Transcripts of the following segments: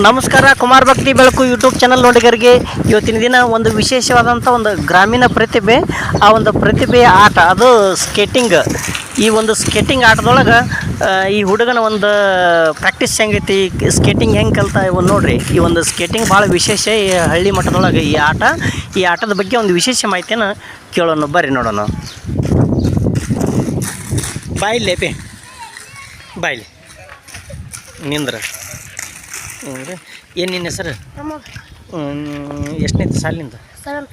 ನಮಸ್ಕಾರ, ಕುಮಾರ್ ಭಕ್ತಿ ಬೆಳಕು ಯೂಟ್ಯೂಬ್ ಚಾನಲ್ ನೋಡಿಗರಿಗೆ. ಇವತ್ತಿನ ದಿನ ಒಂದು ವಿಶೇಷವಾದಂಥ ಒಂದು ಗ್ರಾಮೀಣ ಪ್ರತಿಭೆ, ಆ ಒಂದು ಪ್ರತಿಭೆಯ ಆಟ, ಅದು ಸ್ಕೇಟಿಂಗ್ ಈ ಒಂದು ಸ್ಕೇಟಿಂಗ್ ಆಟದೊಳಗೆ ಈ ಹುಡುಗನ ಒಂದು ಪ್ರಾಕ್ಟೀಸ್ ಹೆಂಗೈತಿ ಸ್ಕೇಟಿಂಗ್ ಹೆಂಗೆ ಕಲ್ತ ಇವನು ನೋಡಿರಿ. ಈ ಒಂದು ಸ್ಕೇಟಿಂಗ್ ಭಾಳ ವಿಶೇಷ ಈ ಹಳ್ಳಿ ಮಟ್ಟದೊಳಗೆ ಈ ಆಟ. ಈ ಆಟದ ಬಗ್ಗೆ ಒಂದು ವಿಶೇಷ ಮಾಹಿತಿಯನ್ನು ಕೇಳೋಣ, ಬರ್ರಿ ನೋಡೋಣ. ಬಾಯ್ ಪೇ ಬಾಯ್ ನಿಂದ್ರ. ಹ್ಞೂ ಏನು ನಿನ್ನ ಹೆಸರು? ಎಷ್ಟನೇತಿ ಸಾಲಿನಿಂದ ಏಳನೇ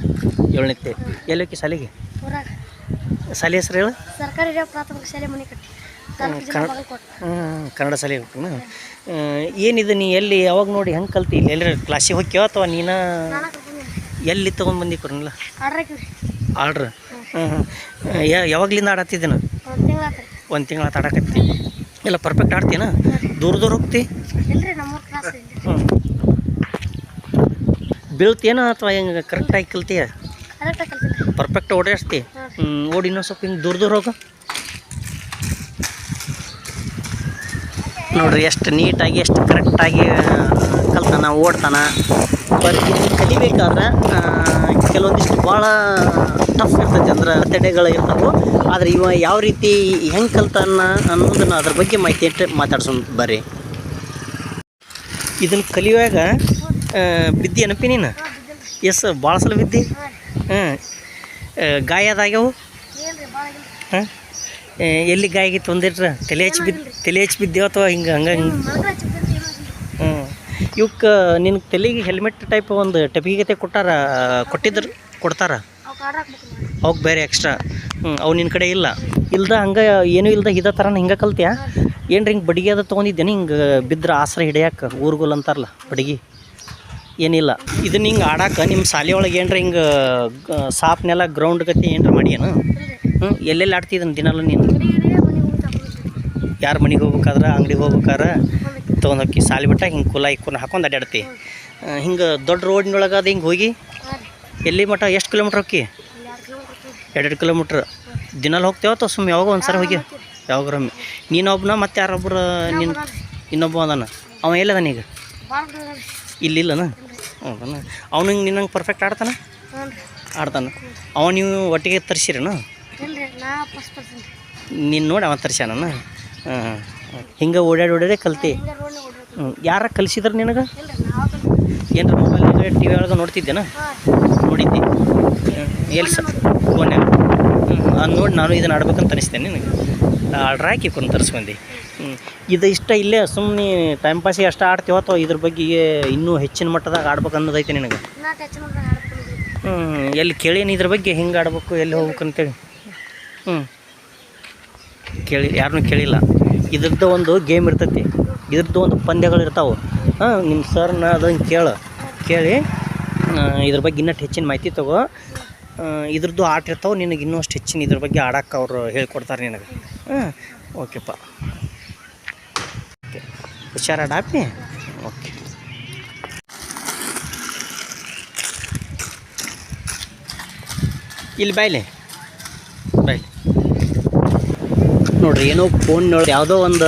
ಏಳನೇತಿ ಎಲ್ಲೋಕಿ ಸಾಲಿಗೆ? ಸಾಲಿ ಹೆಸರು ಹೇಳು? ಸರ್ಕಾರಿ ಪ್ರಾಥಮಿಕ ಶಾಲೆ ಮನೆ ಕಟ್ಟಿ. ಕನ್ನಡ- ಶಾಲೆ ಹೋಗ್ತೀನಿ? ಏನಿದೆ ನೀ ಎಲ್ಲಿ ಯಾವಾಗ ನೋಡಿ ಹೆಂಗೆ ಕಲ್ತಿ? ಇಲ್ಲಿ ಎಲ್ಲರ ಕ್ಲಾಸಿಗೆ ಹೋಗ್ಯವ ಅಥವಾ ನೀನ? ಎಲ್ಲಿ ತೊಗೊಂಡು ಬಂದಿ ಕೊರಲ್ಲ ಆರ್ಡ್ರ್? ಹಾಂ ಯಾವಾಗ್ಲಿಂದ ಆಡತ್ತಿದ್ದೇನು ಒಂದು ತಿಂಗಳು ಆತ್ರಿ ಒಂದು ತಿಂಗಳ ಆಡಕತ್ತಿ ಎಲ್ಲ ಪರ್ಫೆಕ್ಟ್ ಆಡ್ತೀನ ದೂರ ದೂರ ಹೋಗ್ತಿ ಇಲ್ರಿ ನಮ್ಮೂರು ಕ್ಲಾಸ್ ಇಲ್ಲಿ ಹ್ಞೂ ಬೀಳ್ತೇನೋ ಅಥವಾ ಹೆಂಗೆ ಕರೆಕ್ಟಾಗಿ ಕಲ್ತೀಯ ಪರ್ಫೆಕ್ಟ್ ಓಡಾಡಿಸ್ತಿ ಹ್ಞೂ ಓಡಿ ಇನ್ನೊಂದು ಸ್ವಲ್ಪ ಹಿಂಗೆ ದೂರ ದೂರ ಹೋಗು. ನೋಡ್ರಿ ಎಷ್ಟು ನೀಟಾಗಿ ಎಷ್ಟು ಕರೆಕ್ಟಾಗಿ ಕಲ್ತಾನ ಓಡ್ತಾನ. ಬರೀ ಕಲಿಬೇಕಾದ್ರೆ ಕೆಲವೊಂದಿಷ್ಟು ಭಾಳ ಟಫ್ ಇರ್ತೈತೆ ಅಂದ್ರೆ ತಡೆಗಳು ಇರ್ತಾವೆ. ಆದರೆ ಇವ ಯಾವ ರೀತಿ ಹೆಂಗೆ ಕಲ್ತಾನ ಅನ್ನೋದನ್ನು ಅದ್ರ ಬಗ್ಗೆ ಮಾಹಿತಿ ಇಟ್ಟು ಮಾತಾಡ್ಸೋಣ ಬರ್ರಿ. ಇದನ್ನು ಕಲಿಯುವಾಗ ಬಿದ್ದಿ ಏನಪ್ಪಿ ನೀನು? ಎಸ್, ಭಾಳ ಸಲ ಬಿದ್ದಿ? ಹಾಂ. ಗಾಯ ಅದಾಗ್ಯಾವು ಹಾಂ. ಎಲ್ಲಿ ಗಾಯ ಆಗಿತ್ತು ಒಂದಿಟ್ರ ತಲೆ ಹಚ್ಚಿ ಬಿದ್ದು ತಲೆ ಹಚ್ಚಿ ಬಿದ್ದೇವ ಅಥವಾ ಹಿಂಗೆ, ಹಂಗೆ, ಹಿಂಗೆ? ಏನೋ ಹ್ಞೂ ಇವಕ್ಕೆ ನಿನ್ನ ತಲೆಗೆ ಹೆಲ್ಮೆಟ್ ಟೈಪ್ ಒಂದು ಟಪಿಗತೆ ಕೊಟ್ಟಾರ, ಕೊಟ್ಟಿದ್ರು ಕೊಡ್ತಾರ? ಅವಕ್ಕೆ ಬೇರೆ ಎಕ್ಸ್ಟ್ರಾ ಹ್ಞೂ ಅವು ನಿನ್ನ ಕಡೆ ಇಲ್ಲ. ಇಲ್ದ ಹಂಗೆ ಏನೂ ಇಲ್ದ ಇದ ಥರ ಹಿಂಗೆ ಕಲ್ತ್ಯಾ? ಏನ್ರಿ ಹಿಂಗೆ ಬಡಿಗೆ ಅದ ತೊಗೊಂಡಿದ್ದೇನೆ, ಹಿಂಗೆ ಬಿದ್ದರೆ ಆಸರೆ ಹಿಡಿಯಕ್ಕೆ ಊರ್ಗುಲ್ ಅಂತಾರಲ್ಲ, ಬಡಿಗೆ? ಏನಿಲ್ಲ. ಇದನ್ನ ಹಿಂಗೆ ಆಡಕ್ಕೆ ನಿಮ್ಮ ಶಾಲೆ ಒಳಗೆ ಏನರ ಹಿಂಗೆ ಸಾಪ್ನೆಲ್ಲ ಗ್ರೌಂಡ್ ಗತಿ ಏನರ ಮಾಡ್ಯಾನ ಹ್ಞೂ ಎಲ್ಲೆಲ್ಲಿ ಆಡ್ತಿದ್ದಾನೆ ದಿನಲ್ಲ ನೀನು? ಯಾರ ಮನೆಗೆ ಹೋಗ್ಬೇಕಾದ್ರೆ ಅಂಗಡಿಗೆ ಹೋಗ್ಬೇಕಾದ್ರೆ ಹೋಗ್ಬೇಕು ತೊಗೊಂಡೋಗಿ ಸಾಲಿ ಬಿಟ್ಟ ಹಿಂಗೆ ಕುಲ ಇಕ್ಕೂನ ಹಾಕೊಂಡು ಅಡ್ಡಾಡ್ತಿ ಹಿಂಗೆ ದೊಡ್ಡ ರೋಡ್ನೊಳಗೆ ಅದು ಹಿಂಗೆ ಹೋಗಿ ಎಲ್ಲಿ ಮಟ್ಟ ಎಷ್ಟು ಕಿಲೋಮೀಟ್ರ್ ಹೋಗಿ ಇಲ್ಲಿ ಎರಡು ಕಿಲೋಮೀಟ್ರ್. ಎರಡೆರಡು ಕಿಲೋಮೀಟ್ರ್ ದಿನಲ್ಲಿ ಹೋಗ್ತೇವೆ ಅಥವಾ ಸುಮ್ಮನೆ ಯಾವಾಗ ಒಂದು ಸರಿ ಹೋಗಿ? ಯಾವಾಗ್ರೊಮ್ಮೆ. ನೀನೊಬ್ಬನ ಮತ್ತೆ ಯಾರೊಬ್ಬರು ನಿನ್ನ ಇನ್ನೊಬ್ಬ ಅದಾನ? ಅವ ಎಲ್ಲದಾನ ಈಗ? ಇಲ್ಲಿಲ್ಲನ? ಹೌದನ? ಅವನು ಹಿಂಗೆ ನಿನ್ನಂಗೆ ಪರ್ಫೆಕ್ಟ್ ಆಡ್ತಾನೆ? ಆಡ್ತಾನೆ. ಅವ ನೀವು ಒಟ್ಟಿಗೆ ತರಿಸಿರೇನು? ನೀನು ನೋಡಿ ಅವ ತರಿಸ್ಯಾನ ಹಾಂ ಹಾಂ. ಹಿಂಗೆ ಓಡಾಡಿ ಓಡಾಡಿ ಕಲ್ತಿ. ಯಾರ ಕಲಿಸಿದ್ರು ನಿನಗೆ? ನಾವು ಮೊಬೈಲ್ ಟಿ ವಿ ಒಳಗೆ ನೋಡ್ತಿದ್ದೇನ? ನೋಡಿದ್ದೆ. ಎಲ್ಲಿ ಸರ್ ಫೋನ್ಯಾಗ. ಅದು ನೋಡಿ ನಾನು ಇದನ್ನು ಆಡ್ಬೇಕಂತ ಅನಿಸ್ತೇನೆ ನಿನಗೆ. ಆರ್ಡ್ರ್ ಹಾಕಿ ಕೊಂಡು ತರಿಸ್ಬಂದು ಹ್ಞೂ ಇದು ಇಷ್ಟ ಇಲ್ಲೇ ಸುಮ್ಮನೆ ಟೈಮ್ ಪಾಸಿಗೆ ಅಷ್ಟು ಆಡ್ತೀವ ಅಥವಾ ಇದ್ರ ಬಗ್ಗೆ ಇನ್ನೂ ಹೆಚ್ಚಿನ ಮಟ್ಟದಾಗ ಆಡ್ಬೇಕು ಅನ್ನೋದೈತೆ ನಿನಗೆ? ಹ್ಞೂ ಎಲ್ಲಿ ಕೇಳೀನಿ ಇದ್ರ ಬಗ್ಗೆ ಹಿಂಗೆ ಆಡ್ಬೇಕು ಎಲ್ಲಿ ಹೋಗ್ಬೇಕು ಅಂತೇಳಿ. ಹ್ಞೂ ಕೇಳಿ ಯಾರನ್ನೂ ಕೇಳಿಲ್ಲ. ಇದ್ರದ್ದು ಒಂದು ಗೇಮ್ ಇರ್ತೈತಿ. ಇದ್ರದ್ದು ಒಂದು ಪಂದ್ಯಗಳು ಇರ್ತಾವೆ. ಹಾಂ ನಿಮ್ಮ ಸರ್ನ ಅದನ್ನು ಕೇಳು. ಕೇಳಿ ಇದ್ರ ಬಗ್ಗೆ ಇನ್ನಷ್ಟು ಹೆಚ್ಚಿನ ಮಾಹಿತಿ ತಗೋ. ಇದ್ರದ್ದು ಆಟ ಇರ್ತಾವೆ ನಿನಗೆ ಇನ್ನೂ ಅಷ್ಟು ಹೆಚ್ಚಿನ ಇದ್ರ ಬಗ್ಗೆ ಆಡಕ್ಕೆ ಅವರು ಹೇಳ್ಕೊಡ್ತಾರೆ ನಿನಗೆ. ಹಾಂ ಓಕೆಪ್ಪ. ಓಕೆ ಹುಷಾರಾಡಾಪಿ? ಓಕೆ. ಇಲ್ಲಿ ಬಾಯ್ಲೆ ಬಾಯ್ಲಿ ನೋಡ್ರಿ ಏನೋ ಫೋನ್ ನೋಡಿ ಯಾವುದೋ ಒಂದು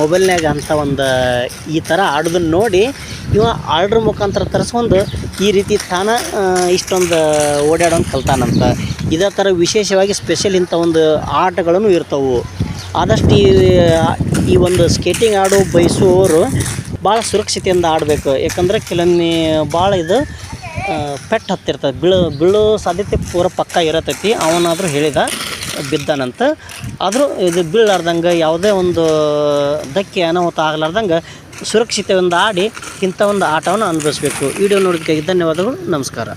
ಮೊಬೈಲ್ನಾಗ ಅಂತ ಒಂದು ಈ ಥರ ಆಡೋದನ್ನ ನೋಡಿ ಇವ ಆರ್ಡ್ರ್ ಮುಖಾಂತರ ತರಿಸ್ಕೊಂಡು ಈ ರೀತಿ ತಾನ ಇಷ್ಟೊಂದು ಓಡಾಡೋನ್ ಕಲ್ತಾನಂತ. ಇದೇ ಥರ ವಿಶೇಷವಾಗಿ ಸ್ಪೆಷಲ್ ಇಂಥ ಒಂದು ಆಟಗಳನ್ನು ಇರ್ತವೆ. ಆದಷ್ಟು ಈ ಒಂದು ಸ್ಕೇಟಿಂಗ್ ಆಡೋ ಬಯಸುವವರು ಭಾಳ ಸುರಕ್ಷತೆಯಿಂದ ಆಡಬೇಕು. ಯಾಕಂದರೆ ಕೆಲವೊಮ್ಮೆ ಭಾಳ ಇದು ಪೆಟ್ಟು ಹತ್ತಿರ್ತದೆ. ಬೀಳೋ ಬೀಳೋ ಸಾಧ್ಯತೆ ಪೂರ ಪಕ್ಕ ಇರತೈತಿ. ಅವನಾದರೂ ಹೇಳಿದ, ಬಿದ್ದಾನಂತ. ಆದರೂ ಇದು ಬೀಳಾರ್ದಂಗೆ ಯಾವುದೇ ಒಂದು ಧಕ್ಕೆ, ಅನಾಹುತ ಆಗಲಾರ್ದಂಗೆ ಸುರಕ್ಷಿತದಿಂದ ಆಡಿ ಇಂಥ ಒಂದು ಆಟವನ್ನು ಅನುಭವಿಸಬೇಕು. ವಿಡಿಯೋ ನೋಡೋದಕ್ಕಾಗಿ ಧನ್ಯವಾದಗಳು. ನಮಸ್ಕಾರ.